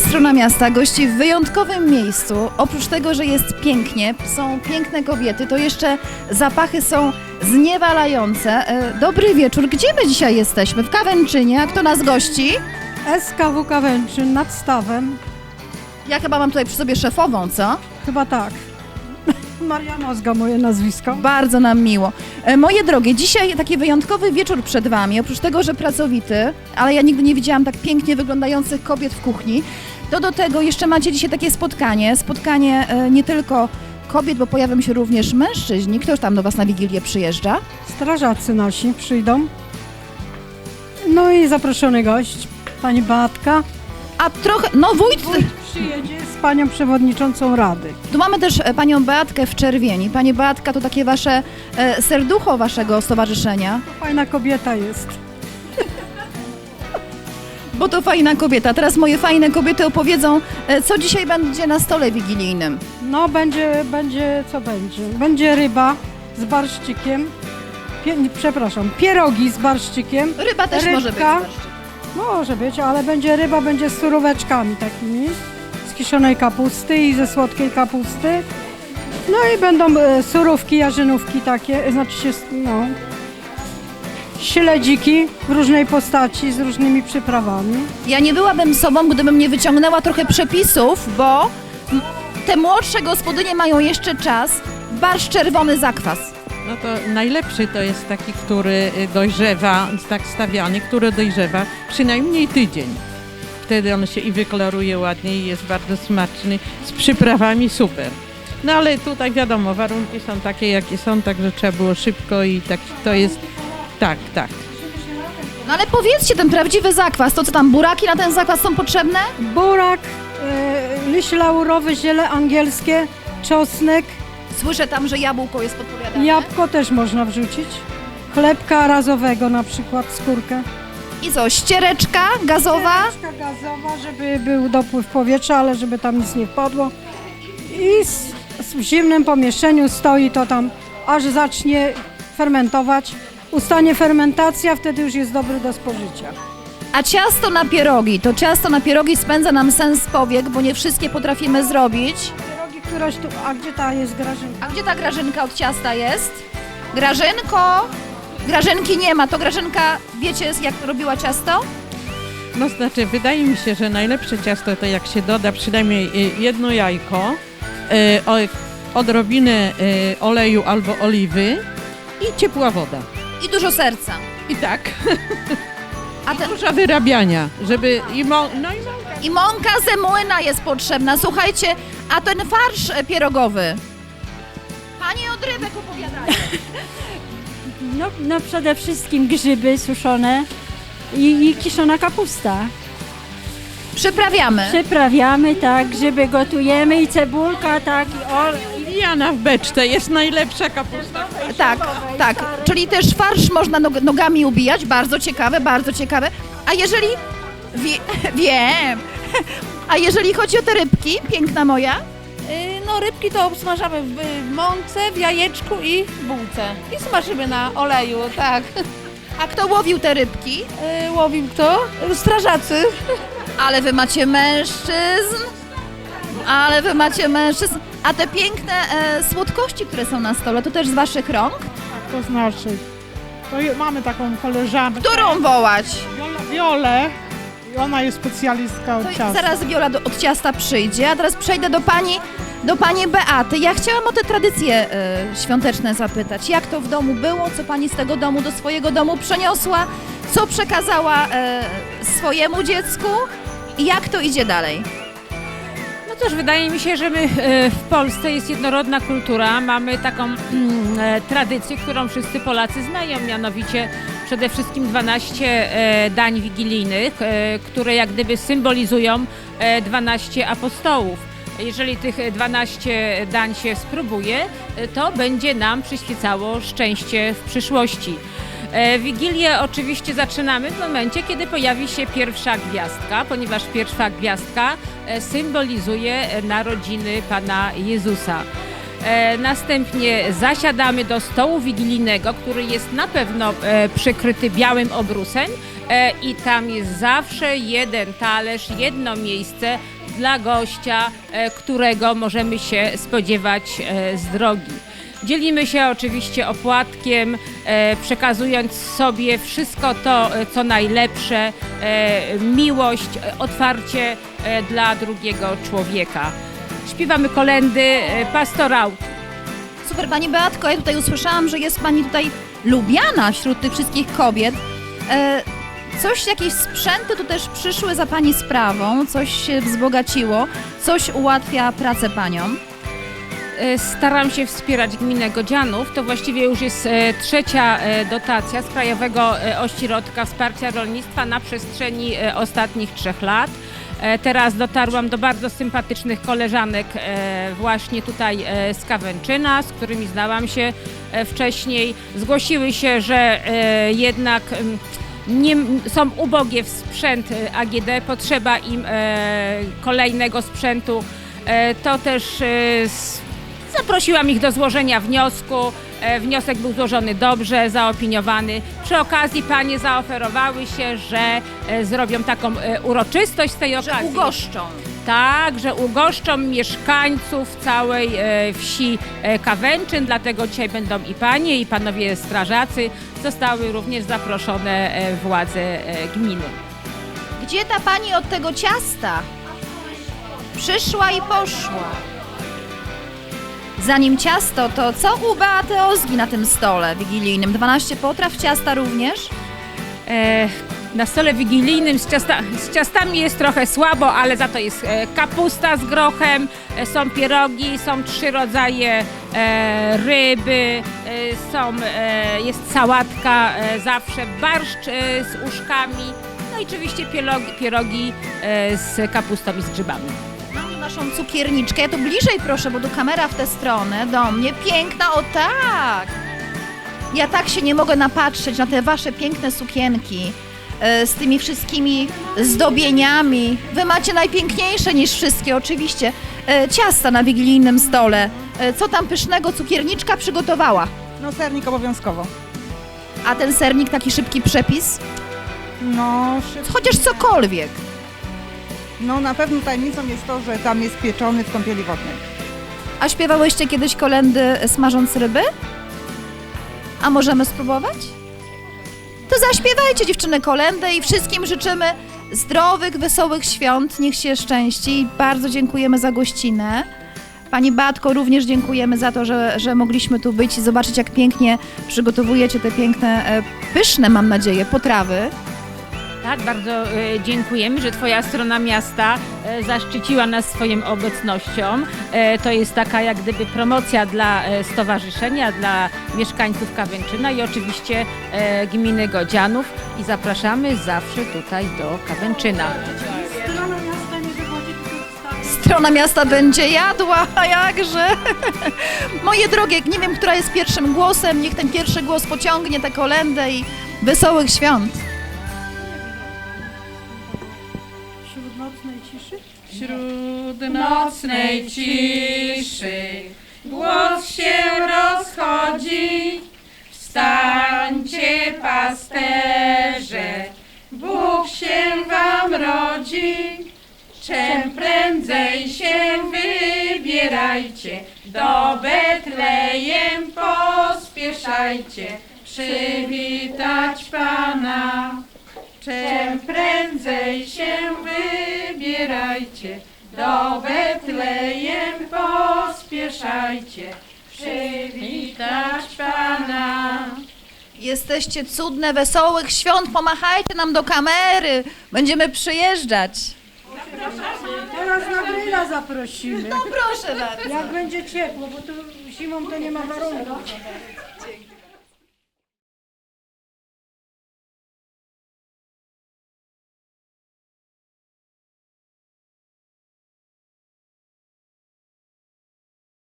strona miasta gości w wyjątkowym miejscu. Oprócz tego, że jest pięknie, są piękne kobiety, to jeszcze zapachy są zniewalające. E, Dobry wieczór. Gdzie my dzisiaj jesteśmy? W Kawęczynie. A kto nas gości? SKW Kawęczyn nad stawem. Ja chyba mam tutaj przy sobie szefową, co? Chyba tak. Maria Mozga moje nazwisko. Bardzo nam miło. E, Moje drogie, dzisiaj taki wyjątkowy wieczór przed Wami. Oprócz tego, że pracowity, ale ja nigdy nie widziałam tak pięknie wyglądających kobiet w kuchni, to do tego jeszcze macie dzisiaj takie spotkanie. Spotkanie e, nie tylko kobiet, bo pojawią się również mężczyźni. Ktoś tam do Was na Wigilię przyjeżdża? Strażacy nasi przyjdą. No i zaproszony gość, pani Beatka. A trochę, no Wójt przyjedzie z panią przewodniczącą Rady. tu mamy też e, Panią Beatkę w czerwieni. Pani Beatka to takie Wasze e, serducho Waszego stowarzyszenia, Fajna kobieta jest. bo to fajna kobieta. Teraz moje fajne kobiety opowiedzą, e, co dzisiaj będzie na stole wigilijnym. No będzie, będzie, co będzie? Będzie ryba z barszczykiem. Pie, nie, przepraszam, pierogi z barszczykiem. Ryba też może być. Rybka. Może być, ale będzie ryba, będzie z suróweczkami takimi, z kiszonej kapusty i ze słodkiej kapusty. No i będą e, surówki, jarzynówki takie, e, znaczy się, no, śledziki w różnej postaci, z różnymi przyprawami. Ja nie byłabym sobą, gdybym nie wyciągnęła trochę przepisów, bo m- te młodsze gospodynie mają jeszcze czas. Barsz czerwony zakwas. No to najlepszy to jest taki, który y, dojrzewa, tak stawiany, który dojrzewa przynajmniej tydzień. Wtedy on się i wyklaruje ładnie i jest bardzo smaczny, z przyprawami super. No ale tutaj wiadomo, warunki są takie jakie są, także trzeba było szybko i tak to jest, tak, tak. No ale powiedzcie, ten prawdziwy zakwas, to co tam, buraki na ten zakwas są potrzebne? Burak, e, liść laurowy, ziele angielskie, czosnek, Słyszę tam, że jabłko jest podpowiadane. jabłko też można wrzucić. Chlebka razowego na przykład, skórkę. I co, ściereczka gazowa? Ściereczka gazowa, żeby był dopływ powietrza, ale żeby tam nic nie wpadło. I w zimnym pomieszczeniu stoi to tam, aż zacznie fermentować. Ustanie fermentacja, wtedy już jest dobry do spożycia. A ciasto na pierogi, to ciasto na pierogi spędza nam sens powiek, bo nie wszystkie potrafimy zrobić. Pierogi któraś tu, a gdzie ta jest grażynka? A gdzie ta grażynka od ciasta jest? Grażynko! Grażynki nie ma, to Grażynka, wiecie jak robiła ciasto? No znaczy, wydaje mi się, że najlepsze ciasto to jak się doda przynajmniej y, jedno jajko, y, odrobinę y, oleju albo oliwy i ciepła woda. I dużo serca. I tak. A ten, Dużo wyrabiania, żeby i mo- no i mąka. I mąka ze młyna jest potrzebna. Słuchajcie, a ten farsz pierogowy. Panie od rybek opowiadają. No, no przede wszystkim grzyby suszone i, i kiszona kapusta. Przyprawiamy. Przyprawiamy, tak, grzyby gotujemy i cebulka, tak, i ol, Wijana w beczce jest najlepsza kapusta. Tak, tak. Czyli też farsz można nog- nogami ubijać. Bardzo ciekawe, bardzo ciekawe. A jeżeli... Wie, wiem. A jeżeli chodzi o te rybki, piękna moja, No rybki to obsmażamy w w mące, w jajeczku i w bułce. I smażymy na oleju, tak. a kto łowił te rybki? Y, Łowił kto? Strażacy. Ale wy macie mężczyzn. Ale wy macie mężczyzn. A te piękne e, słodkości, które są na stole, to też z waszych rąk? To znaczy, to je- mamy taką koleżankę, Którą wołać? Wiolę, Wiolę i ona jest specjalistka od To ciasta. zaraz Wiola do, od ciasta przyjdzie, a teraz przejdę do pani, do pani Beaty. Ja chciałam o te tradycje e, świąteczne zapytać. Jak to w domu było? Co pani z tego domu do swojego domu przeniosła? Co przekazała e, swojemu dziecku? I jak to idzie dalej? No też wydaje mi się, że my e, w Polsce jest jednorodna kultura. Mamy taką mm, e, tradycję, którą wszyscy Polacy znają, mianowicie przede wszystkim 12 e, dań wigilijnych, e, które jak gdyby symbolizują e, 12 apostołów. Jeżeli tych 12 dań się spróbuje, to będzie nam przyświecało szczęście w przyszłości. E, Wigilię oczywiście zaczynamy w momencie, kiedy pojawi się pierwsza gwiazdka, ponieważ pierwsza gwiazdka e, symbolizuje narodziny Pana Jezusa. E, Następnie zasiadamy do stołu wigilijnego, który jest na pewno przykryty białym obrusem i tam jest zawsze jeden talerz, jedno miejsce dla gościa, e, którego możemy się spodziewać e, z drogi. Dzielimy się oczywiście opłatkiem, e, przekazując sobie wszystko to, co najlepsze, miłość, otwarcie dla drugiego człowieka. Śpiewamy kolendy pastorałki. Super, Pani Beatko, ja tutaj usłyszałam, że jest Pani tutaj lubiana wśród tych wszystkich kobiet. Coś, jakieś sprzęty tu też przyszły za Pani sprawą, coś się wzbogaciło, coś ułatwia pracę Paniom. E, Staram się wspierać gminę Godzianów. To właściwie już jest e, trzecia e, dotacja z Krajowego Ośrodka Wsparcia Rolnictwa na przestrzeni ostatnich trzech lat. Teraz dotarłam do bardzo sympatycznych koleżanek właśnie tutaj z Kawęczyna, z którymi znałam się wcześniej. Zgłosiły się, że jednak em, nie, są ubogie w sprzęt e, AGD, potrzeba im e, kolejnego sprzętu. E, To też e, s- Zaprosiłam ich do złożenia wniosku. E, Wniosek był złożony dobrze, zaopiniowany. Przy okazji panie zaoferowały się, że e, zrobią taką e, uroczystość z tej okazji. ugoszczą. Tak, że ugoszczą mieszkańców całej e, wsi e, Kawęczyn, dlatego dzisiaj będą i panie, i panowie strażacy. Zostały również zaproszone e, władze gminy. Gdzie ta Pani od tego ciasta? Przyszła i poszła. Zanim ciasto, to co u Beaty Ozgi na tym stole wigilijnym? 12 potraw, ciasta również? Na stole wigilijnym z, ciasta, z ciastami jest trochę słabo, ale za to jest e, kapusta z grochem, e, są pierogi, są trzy rodzaje e, ryby, są, jest sałatka zawsze, barszcz z uszkami, no i oczywiście pierogi, pierogi z kapustą i z grzybami. Naszą cukierniczkę. Ja tu bliżej proszę, bo tu kamera w tę stronę do mnie. Piękna, o tak! Ja tak się nie mogę napatrzeć na te wasze piękne sukienki z tymi wszystkimi zdobieniami. Wy macie najpiękniejsze niż wszystkie, oczywiście. E, Ciasta na wigilijnym stole. E, Co tam pysznego cukierniczka przygotowała? No sernik obowiązkowo. A ten sernik, taki szybki przepis? No, szyb... Chociaż cokolwiek. no na pewno tajemnicą jest to, że tam jest pieczony w kąpieli wodnej. A śpiewałyście kiedyś kolendy smażąc ryby? A możemy spróbować? To zaśpiewajcie dziewczyny kolendę i wszystkim życzymy zdrowych, wesołych świąt. Niech się szczęści. Bardzo dziękujemy za gościnę. Pani Batko, również dziękujemy za to, że, że mogliśmy tu być i zobaczyć, jak pięknie przygotowujecie te piękne, e, pyszne, mam nadzieję, potrawy. Tak, bardzo e, dziękujemy, że Twoja strona miasta e, zaszczyciła nas swoją obecnością. E, to jest taka jak gdyby promocja dla e, stowarzyszenia, dla mieszkańców Kawęczyna i oczywiście e, gminy Godzianów i zapraszamy zawsze tutaj do Kawęczyna. Strona miasta nie wychodzi. Strona miasta będzie jadła, a jakże? Moje drogie, nie wiem, która jest pierwszym głosem, niech ten pierwszy głos pociągnie tę kolendę i wesołych świąt. Ciszy. Wśród nocnej ciszy głos się rozchodzi. Wstańcie pasterze, Bóg się wam rodzi. Czym prędzej się wybierajcie, do Betlejem pospieszajcie, przywitać Pana. Czym prędzej się wybierajcie, do Betlejem pospieszajcie, przywitać Pana. Jesteście cudne, wesołych świąt, pomachajcie nam do kamery, będziemy przyjeżdżać. Teraz na grilla zaprosimy. No proszę bardzo. Jak będzie ciepło, bo tu zimą to nie ma warunków.